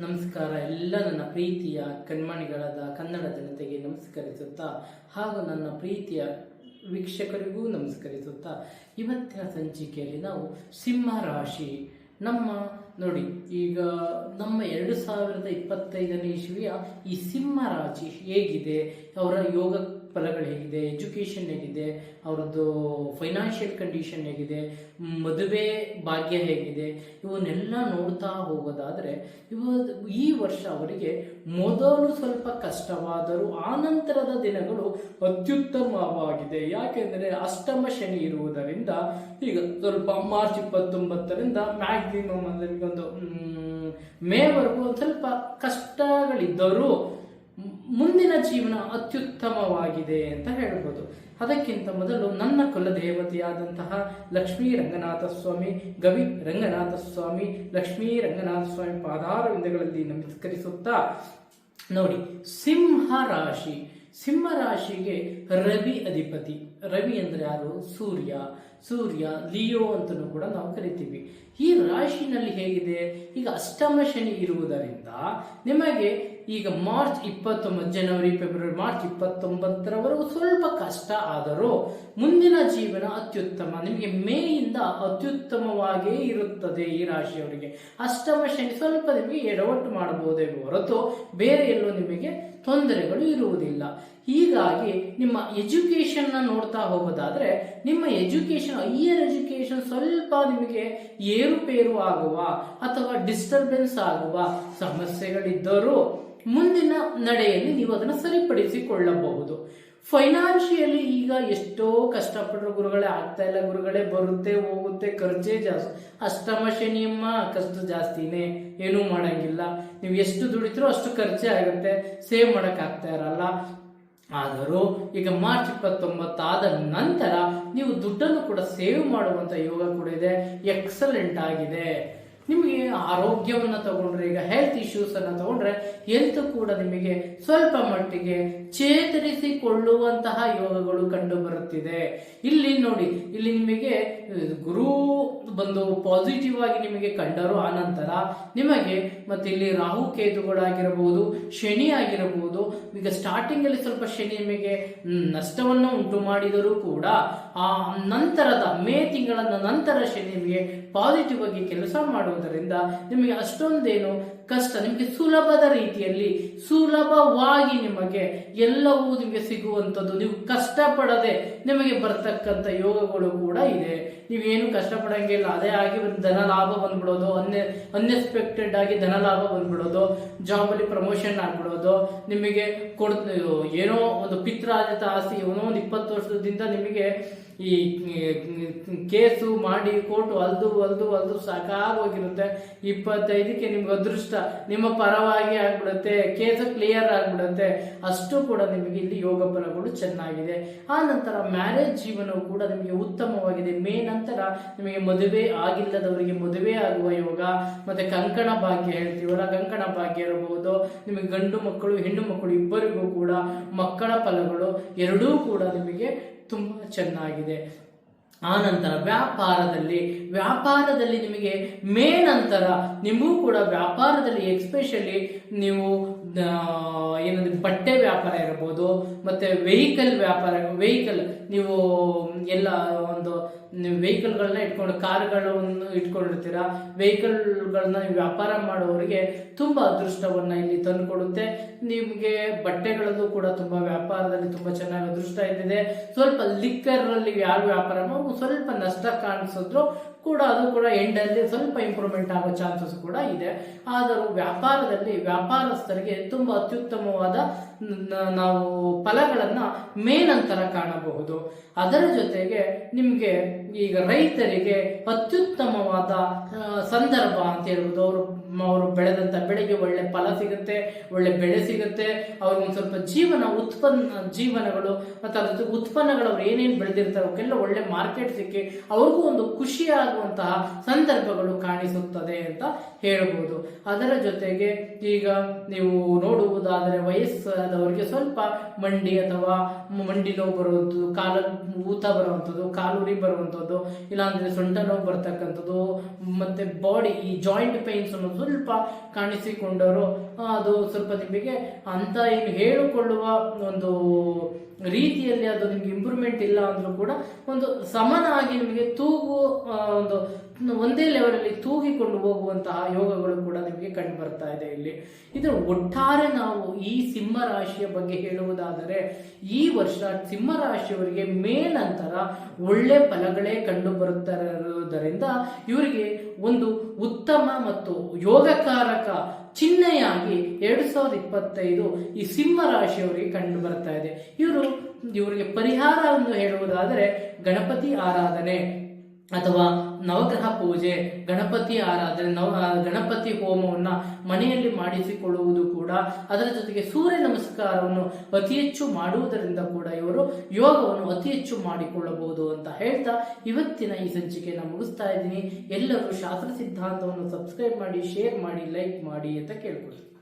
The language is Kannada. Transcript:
ನಮಸ್ಕಾರ. ಎಲ್ಲ ನನ್ನ ಪ್ರೀತಿಯ ಕಣ್ಮಣಿಗಳಾದ ಕನ್ನಡ ಜನತೆಗೆ ನಮಸ್ಕರಿಸುತ್ತಾ, ಹಾಗೂ ನನ್ನ ಪ್ರೀತಿಯ ವೀಕ್ಷಕರಿಗೂ ನಮಸ್ಕರಿಸುತ್ತಾ, ಇವತ್ತಿನ ಸಂಚಿಕೆಯಲ್ಲಿ ನಾವು ಸಿಂಹ ರಾಶಿ. ನಮ್ಮ ನೋಡಿ, ಈಗ ನಮ್ಮ ಎರಡು ಸಾವಿರದ ಇಪ್ಪತ್ತೈದನೇ ಇಸ್ವಿಯ ಈ ಸಿಂಹ ರಾಶಿ ಹೇಗಿದೆ? ಅವರ ಯೋಗ ಫಲಗಳು ಹೇಗಿದೆ, ಎಜುಕೇಷನ್ ಹೇಗಿದೆ, ಅವರದ್ದು ಫೈನಾನ್ಷಿಯಲ್ ಕಂಡೀಷನ್ ಹೇಗಿದೆ, ಮದುವೆ ಭಾಗ್ಯ ಹೇಗಿದೆ, ಇವನ್ನೆಲ್ಲ ನೋಡ್ತಾ ಹೋಗೋದಾದರೆ ಇವ ಈ ವರ್ಷ ಅವರಿಗೆ ಮೊದಲು ಸ್ವಲ್ಪ ಕಷ್ಟವಾದರೂ ಆನಂತರದ ದಿನಗಳು ಅತ್ಯುತ್ತಮವಾಗಿದೆ. ಯಾಕೆಂದರೆ ಅಷ್ಟಮ ಶನಿ ಇರುವುದರಿಂದ ಈಗ ಸ್ವಲ್ಪ ಮಾರ್ಚ್ ಇಪ್ಪತ್ತೊಂಬತ್ತರಿಂದ ಮ್ಯಾಕ್ಸಿಮಮ್ ಅಂದರೆ ಒಂದು ಮೇವರೆಗೂ ಒಂದು ಸ್ವಲ್ಪ ಕಷ್ಟಗಳಿದ್ದರೂ ಮುಂದಿನ ಜೀವನ ಅತ್ಯುತ್ತಮವಾಗಿದೆ ಅಂತ ಹೇಳ್ಬೋದು. ಅದಕ್ಕಿಂತ ಮೊದಲು ನನ್ನ ಕುಲದೇವತೆಯಾದಂತಹ ಲಕ್ಷ್ಮೀ ರಂಗನಾಥ ಸ್ವಾಮಿ, ಗವಿ ರಂಗನಾಥ ಸ್ವಾಮಿ, ಲಕ್ಷ್ಮೀ ರಂಗನಾಥ ಸ್ವಾಮಿ ಪಾದಾರವಿಂದಗಳಲ್ಲಿ ನಮಸ್ಕರಿಸುತ್ತಾ ನೋಡಿ, ಸಿಂಹ ರಾಶಿ. ಸಿಂಹ ರಾಶಿಗೆ ರವಿ ಅಧಿಪತಿ. ರವಿ ಅಂದ್ರೆ ಯಾರು? ಸೂರ್ಯ. ಸೂರ್ಯ ಲಿಯೋ ಅಂತಲೂ ಕೂಡ ನಾವು ಕರಿತೀವಿ. ಈ ರಾಶಿನಲ್ಲಿ ಹೇಗಿದೆ? ಈಗ ಅಷ್ಟಮ ಶನಿ ಇರುವುದರಿಂದ ನಿಮಗೆ ಈಗ ಮಾರ್ಚ್ ಇಪ್ಪತ್ತೊಂಬತ್ತು, ಜನವರಿ, ಫೆಬ್ರವರಿ, ಮಾರ್ಚ್ ಇಪ್ಪತ್ತೊಂಬತ್ತರವರೆಗೂ ಸ್ವಲ್ಪ ಕಷ್ಟ ಆದರೂ ಮುಂದಿನ ಜೀವನ ಅತ್ಯುತ್ತಮ. ನಿಮಗೆ ಮೇಯಿಂದ ಅತ್ಯುತ್ತಮವಾಗಿಯೇ ಇರುತ್ತದೆ ಈ ರಾಶಿಯವರಿಗೆ. ಅಷ್ಟಮ ಶನಿ ಸ್ವಲ್ಪ ನಿಮಗೆ ಎಡವಟ್ಟು ಮಾಡಬಹುದೇ ಹೊರತು ಬೇರೆ ಎಲ್ಲೂ ನಿಮಗೆ ತೊಂದರೆಗಳು ಇರುವುದಿಲ್ಲ. ಹೀಗಾಗಿ ನಿಮ್ಮ ಎಜುಕೇಶನ್ ನೋಡ್ತಾ ಹೋಗೋದಾದ್ರೆ, ನಿಮ್ಮ ಎಜುಕೇಶನ್ ಹೈಯರ್ ಎಜುಕೇಶನ್ ಸ್ವಲ್ಪ ನಿಮಗೆ ಏರುಪೇರು ಆಗುವ ಅಥವಾ ಡಿಸ್ಟರ್ಬೆನ್ಸ್ ಆಗುವ ಸಮಸ್ಯೆಗಳಿದ್ದರೂ ಮುಂದಿನ ನಡೆಯಲ್ಲಿ ನೀವು ಅದನ್ನು ಸರಿಪಡಿಸಿಕೊಳ್ಳಬಹುದು. ಫೈನಾನ್ಷಿಯಲಿ ಈಗ ಎಷ್ಟೋ ಕಷ್ಟಪಟ್ಟರು ಗುರುಗಳೇ, ಆಗ್ತಾ ಇಲ್ಲ ಗುರುಗಳೇ, ಬರುತ್ತೆ, ಹೋಗುತ್ತೆ, ಖರ್ಚೇ ಜಾಸ್ತಿ. ಅಷ್ಟಮ ಶನಿಯಮ್ಮ ಕಷ್ಟ ಜಾಸ್ತಿನೇ, ಏನೂ ಮಾಡಂಗಿಲ್ಲ. ನೀವು ಎಷ್ಟು ದುಡಿತರೋ ಅಷ್ಟು ಖರ್ಚೇ ಆಗುತ್ತೆ. ಸೇವ್ ಮಾಡೋಕ್ಕಾಗ್ತಾ ಇರಲ್ಲ. ಆದರೂ ಈಗ ಮಾರ್ಚ್ ಇಪ್ಪತ್ತೊಂಬತ್ತಾದ ನಂತರ ನೀವು ದುಡ್ಡನ್ನು ಕೂಡ ಸೇವ್ ಮಾಡುವಂತ ಯೋಗ ಕೂಡ ಇದೆ. ಎಕ್ಸಲೆಂಟ್ ಆಗಿದೆ. ನಿಮಗೆ ಆರೋಗ್ಯವನ್ನು ತಗೊಂಡ್ರೆ, ಈಗ ಹೆಲ್ತ್ ಇಶ್ಯೂಸ್ ಅನ್ನು ತಗೊಂಡ್ರೆ ಹೆಲ್ತ್ ಕೂಡ ನಿಮಗೆ ಸ್ವಲ್ಪ ಮಟ್ಟಿಗೆ ಚೇತರಿಸಿಕೊಳ್ಳುವಂತಹ ಯೋಗಗಳು ಕಂಡು ಬರುತ್ತಿದೆ ಇಲ್ಲಿ ನೋಡಿ, ಇಲ್ಲಿ ನಿಮಗೆ ಗುರು ಬಂದು ಪಾಸಿಟಿವ್ ಆಗಿ ನಿಮಗೆ ಕಂಡರು ಆನಂತರ ನಿಮಗೆ ಮತ್ತೆ ಇಲ್ಲಿ ರಾಹು ಕೇತುಗಳಾಗಿರಬಹುದು, ಶನಿ ಆಗಿರಬಹುದು, ಈಗ ಸ್ಟಾರ್ಟಿಂಗ್ ಅಲ್ಲಿ ಸ್ವಲ್ಪ ಶನಿ ನಿಮಗೆ ನಷ್ಟವನ್ನು ಉಂಟು ಮಾಡಿದರೂ ಕೂಡ, ಆ ನಂತರದ ಮೇ ತಿಂಗಳ ನಂತರ ಶನಿ ನಿಮಗೆ ಪಾಸಿಟಿವ್ ಆಗಿ ಕೆಲಸ ಮಾಡುವುದರಿಂದ ನಿಮಗೆ ಅಷ್ಟೊಂದೇನು ಕಷ್ಟ ನಿಮಗೆ ಸುಲಭದ ರೀತಿಯಲ್ಲಿ, ಸುಲಭವಾಗಿ ನಿಮಗೆ ಎಲ್ಲವೂ ನಿಮಗೆ ಸಿಗುವಂಥದ್ದು. ನೀವು ಕಷ್ಟಪಡದೆ ನಿಮಗೆ ಬರ್ತಕ್ಕಂಥ ಯೋಗಗಳು ಕೂಡ ಇದೆ. ನೀವೇನು ಕಷ್ಟಪಡಂಗಿಲ್ಲ, ಅದೇ ಆಗಿ ಒಂದು ಧನ ಲಾಭ ಬಂದ್ಬಿಡೋದು, ಅನ್ಯ, ಅನ್ಎಕ್ಸ್ಪೆಕ್ಟೆಡ್ ಆಗಿ ಧನ ಲಾಭ ಬಂದ್ಬಿಡೋದು ಜಾಬ್ ಅಲ್ಲಿ ಪ್ರಮೋಷನ್ ಆಗ್ಬಿಡೋದು, ನಿಮಗೆ ಕೊಡ್, ಏನೋ ಒಂದು ಪಿತ್ರಾಜಿತ ಆಸ್ತಿ, ಏನೋ ಒಂದು ಇಪ್ಪತ್ತು ವರ್ಷದಿಂದ ನಿಮಗೆ ಈ ಕೇಸು ಮಾಡಿ, ಕೋರ್ಟು ಅಲ್ದು ಅಲ್ದು ಅಲ್ದು ಸಾಕಾಗೋಗಿರುತ್ತೆ. ಇಪ್ಪತ್ತೈದಕ್ಕೆ ನಿಮ್ಗೆ ಅದೃಷ್ಟ ನಿಮ್ಮ ಪರವಾಗಿ ಆಗ್ಬಿಡುತ್ತೆ, ಕೇಸ್ ಕ್ಲಿಯರ್ ಆಗ್ಬಿಡುತ್ತೆ. ಅಷ್ಟು ಕೂಡ ನಿಮಗೆ ಇಲ್ಲಿ ಯೋಗ ಫಲಗಳು ಚೆನ್ನಾಗಿದೆ. ಆ ನಂತರ ಮ್ಯಾರೇಜ್ ಜೀವನವು ಕೂಡ ನಿಮಗೆ ಉತ್ತಮವಾಗಿದೆ. ಮೇ ನಂತರ ನಿಮಗೆ ಮದುವೆ ಆಗಿಲ್ಲದವರಿಗೆ ಮದುವೆ ಆಗುವ ಯೋಗ, ಮತ್ತೆ ಕಂಕಣ ಭಾಗ್ಯ ಹೇಳ್ತೀವಲ್ಲ, ಕಂಕಣ ಭಾಗ್ಯ ಇರಬಹುದು. ನಿಮಗೆ ಗಂಡು ಮಕ್ಕಳು, ಹೆಣ್ಣು ಮಕ್ಕಳು ಇಬ್ಬರಿಗೂ ಕೂಡ ಮಕ್ಕಳ ಫಲಗಳು ಎರಡೂ ಕೂಡ ನಿಮಗೆ ತುಂಬಾ ಚೆನ್ನಾಗಿದೆ. ಆ ನಂತರ ವ್ಯಾಪಾರದಲ್ಲಿ ವ್ಯಾಪಾರದಲ್ಲಿ ನಿಮಗೆ ಮೇ ನಂತರ ನಿಮಗೂ ಕೂಡ ವ್ಯಾಪಾರದಲ್ಲಿ ಎಕ್ಸ್ಪೆಷಲಿ ನೀವು ಏನಂದ್ರೆ ಬಟ್ಟೆ ವ್ಯಾಪಾರ ಇರಬಹುದು, ಮತ್ತೆ ವೆಹಿಕಲ್ ವ್ಯಾಪಾರ ವೆಹಿಕಲ್ ನೀವು ಎಲ್ಲ ಒಂದು, ನೀವು ವೆಹಿಕಲ್ಗಳನ್ನ ಇಟ್ಕೊಂಡು, ಕಾರ್ಗಳನ್ನು ಇಟ್ಕೊಂಡಿರ್ತೀರಾ? ವೆಹಿಕಲ್ಗಳನ್ನ ನೀವು ವ್ಯಾಪಾರ ಮಾಡುವವರಿಗೆ ತುಂಬ ಅದೃಷ್ಟವನ್ನು ಇಲ್ಲಿ ತಂದುಕೊಡುತ್ತೆ. ನಿಮಗೆ ಬಟ್ಟೆಗಳಲ್ಲೂ ಕೂಡ ತುಂಬ ವ್ಯಾಪಾರದಲ್ಲಿ ತುಂಬ ಚೆನ್ನಾಗಿ ಅದೃಷ್ಟ ಇದ್ದಿದೆ. ಸ್ವಲ್ಪ ಲಿಕ್ಕರಲ್ಲಿ ಯಾರು ವ್ಯಾಪಾರ ಮಾಡೋದು ಸ್ವಲ್ಪ ನಷ್ಟ ಕಾಣಿಸಿದ್ರು ಕೂಡ ಅದು ಕೂಡ ಎಂಡಲ್ಲಿ ಸ್ವಲ್ಪ ಇಂಪ್ರೂವ್ಮೆಂಟ್ ಆಗೋ ಚಾನ್ಸಸ್ ಕೂಡ ಇದೆ. ಆದರೂ ವ್ಯಾಪಾರದಲ್ಲಿ ವ್ಯಾಪಾರಸ್ಥರಿಗೆ ತುಂಬ ಅತ್ಯುತ್ತಮವಾದ ನಾವು ಫಲಗಳನ್ನು ಮೇನಂತರ ಕಾಣಬಹುದು. ಅದರ ಜೊತೆಗೆ ನಿಮಗೆ ಈಗ ರೈತರಿಗೆ ಅತ್ಯುತ್ತಮವಾದ ಸಂದರ್ಭ ಅಂತ ಹೇಳ್ಬೋದು ಅವರು ಅವರು ಬೆಳೆದಂತ ಬೆಳೆಗೆ ಒಳ್ಳೆ ಫಲ ಸಿಗುತ್ತೆ, ಒಳ್ಳೆ ಬೆಳೆ ಸಿಗುತ್ತೆ. ಅವ್ರಿಗೊಂದು ಸ್ವಲ್ಪ ಜೀವನ ಉತ್ಪನ್ನ, ಜೀವನಗಳು, ಮತ್ತು ಅದ್ರ ಉತ್ಪನ್ನಗಳು ಅವ್ರು ಏನೇನು ಬೆಳೆದಿರ್ತಾರೆ, ಅವಕ್ಕೆಲ್ಲ ಒಳ್ಳೆ ಮಾರ್ಕೆಟ್ ಸಿಕ್ಕಿ ಅವ್ರಿಗೂ ಒಂದು ಖುಷಿ ಆಗುವಂತಹ ಸಂದರ್ಭಗಳು ಕಾಣಿಸುತ್ತದೆ ಅಂತ ಹೇಳ್ಬೋದು. ಅದರ ಜೊತೆಗೆ ಈಗ ನೀವು ನೋಡುವುದಾದರೆ ವಯಸ್ಸಾದವರಿಗೆ ಸ್ವಲ್ಪ ಮಂಡಿ ಅಥವಾ ಮಂಡಿ ನೋವು ಬರುವಂಥದ್ದು, ಕಾಲ ಊತ ಬರುವಂಥದ್ದು ಕಾಲು ಉರಿ ಬರುವಂಥದ್ದು, ಇಲ್ಲಾಂದ್ರೆ ಸೊಂಟ ನೋವು ಬರ್ತಕ್ಕಂಥದ್ದು, ಮತ್ತೆ ಬಾಡಿ ಈ ಜಾಯಿಂಟ್ ಪೈನ್ಸ್ ಅನ್ನೋದು ಸ್ವಲ್ಪ ಕಾಣಿಸಿಕೊಂಡವರು ಅದು ಸ್ವಲ್ಪ ನಿಮಗೆ ಅಂತ ಏನು ಹೇಳಿಕೊಳ್ಳುವ ಒಂದು ರೀತಿಯಲ್ಲಿ ಅದು ನಿಮ್ಗೆ ಇಂಪ್ರೂವ್ಮೆಂಟ್ ಇಲ್ಲ ಅಂದ್ರೂ ಕೂಡ ಒಂದು ಸಮನಾಗಿ ನಿಮಗೆ ತೂಗು ಒಂದು ಒಂದೇ ಲೆವೆಲಲ್ಲಿ ತೂಗಿಕೊಂಡು ಹೋಗುವಂತಹ ಯೋಗಗಳು ಕೂಡ ನಿಮಗೆ ಕಂಡು ಬರ್ತಾ ಇದೆ ಇಲ್ಲಿ. ಇದು ಒಟ್ಟಾರೆ ನಾವು ಈ ಸಿಂಹ ರಾಶಿಯ ಬಗ್ಗೆ ಹೇಳುವುದಾದರೆ, ಈ ವರ್ಷ ಸಿಂಹ ರಾಶಿಯವರಿಗೆ ಮೇ ನಂತರ ಒಳ್ಳೆ ಫಲಗಳೇ ಕಂಡು ಬರುತ್ತಿರುವುದರಿಂದ ಇವರಿಗೆ ಒಂದು ಉತ್ತಮ ಮತ್ತು ಯೋಗಕಾರಕ ಚಿಹ್ನೆಯಾಗಿ ಎರಡು ಸಾವಿರದ ಇಪ್ಪತ್ತೈದು ಈ ಸಿಂಹ ರಾಶಿಯವರಿಗೆ ಕಂಡು ಬರ್ತಾ ಇದೆ. ಇವರು, ಇವರಿಗೆ ಪರಿಹಾರ ಎಂದು ಹೇಳುವುದಾದರೆ ಗಣಪತಿ ಆರಾಧನೆ. ಅಥವಾ ನವಗ್ರಹ ಪೂಜೆ, ಗಣಪತಿ ಆರಾಧನೆ ನವ ಗಣಪತಿ ಹೋಮವನ್ನು ಮನೆಯಲ್ಲಿ ಮಾಡಿಸಿಕೊಳ್ಳುವುದು ಕೂಡ ಅದರ ಜೊತೆಗೆ ಸೂರ್ಯ ನಮಸ್ಕಾರವನ್ನು ಅತಿ ಹೆಚ್ಚು ಮಾಡುವುದರಿಂದ ಕೂಡ ಇವರು ಯೋಗವನ್ನು ಅತಿ ಹೆಚ್ಚು ಮಾಡಿಕೊಳ್ಳಬಹುದು ಅಂತ ಹೇಳ್ತಾ ಇವತ್ತಿನ ಈ ಸಂಚಿಕೆಯನ್ನು ಮುಗಿಸ್ತಾ ಇದ್ದೀನಿ. ಎಲ್ಲರೂ ಶಾಸ್ತ್ರ ಸಿದ್ಧಾಂತವನ್ನು ಸಬ್ಸ್ಕ್ರೈಬ್ ಮಾಡಿ ಶೇರ್ ಮಾಡಿ ಲೈಕ್ ಮಾಡಿ ಅಂತ ಕೇಳ್ಕೊಳ್ತೀನಿ